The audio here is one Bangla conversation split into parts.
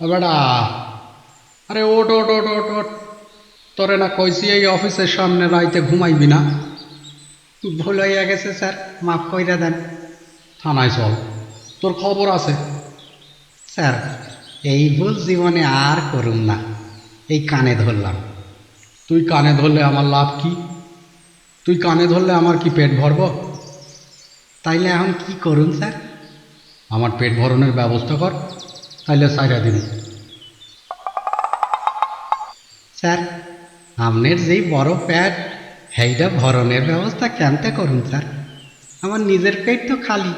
বেটা আরে ওট ওট ওট ওট ওট। তোরে না কইছি এই অফিসের সামনে রাইতে ঘুমাইবি না। ভুল হইয়া গেছে, স্যার। মাফ কইরা দেন। থানায় চল। তোর খবর আছে। স্যার, এই ভুল জীবনে আর করুম না। এই কানে ধরলাম। তুই কানে ধরলে আমার লাভ কি? তুই কানে ধরলে আমার কি পেট ভরব? তাইলে এখন কি করুন, স্যার? আমার পেট ভরণের ব্যবস্থা কর। তাইলে সাইরা দিন স্যার আপনার যেই বড় প্যাট সেইটা ভরণের ব্যবস্থা কেনতে করুন স্যার আমার নিজের পেট তো খালি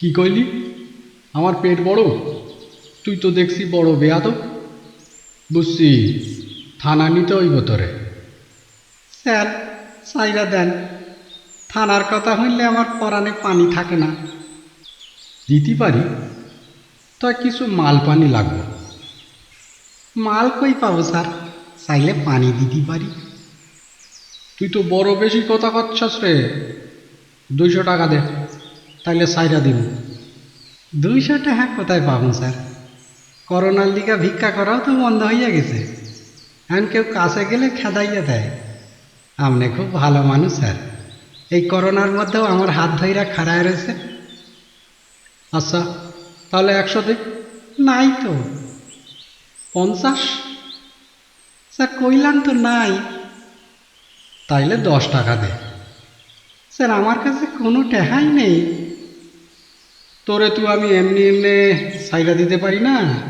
কি কইলি? আমার পেট বড়। তুই তো দেখছি বড় বেয়াদ বুঝছি থানা নিতে হইব তোরে। স্যার সাইরা দেন। থানার কথা হইলে আমার পরাণে পানি থাকে না। দিতে পারি? তা কিছু মাল পানি লাগবে। মাল কই পাবো, স্যার? চাইলে পানি দিতে পারি। তুই তো বড় বেশি কথা করছস রে। দুইশো টাকা দে, তাইলে সাইরা দিব। দুইশো টাকা কোথায় পাবো, স্যার? করোনার দিকে ভিক্ষা করাও তো বন্ধ হইয়া গেছে। এখন কেউ কাছে গেলে খেদাইয়া দেয়। আপনি খুব ভালো মানুষ, স্যার। এই করোনার মধ্যেও আমার হাত ধইরা খাড়ায় রয়েছে। আচ্ছা তাহলে একশো দে নাই তো। পঞ্চাশ? স্যার কইলাম তো নাই। তাইলে দশ টাকা দে। স্যার আমার কাছে কোনো টেহাই নেই। তোরে তো আমি এমনি এমনি সাইরা দিতে পারি না।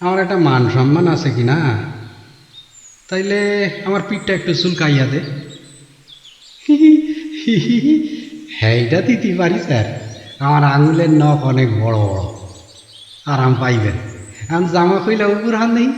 আমার একটা মান সম্মান আছে কি না? তাইলে আমার পিঠটা একটু চুলকাইয়া দে। সেইটা দিতে পারি স্যার। আমার আঙুলের নখ অনেক বড় বড়। আরাম পাইবেন। আমি জামা খুইলে উপর হান নেই।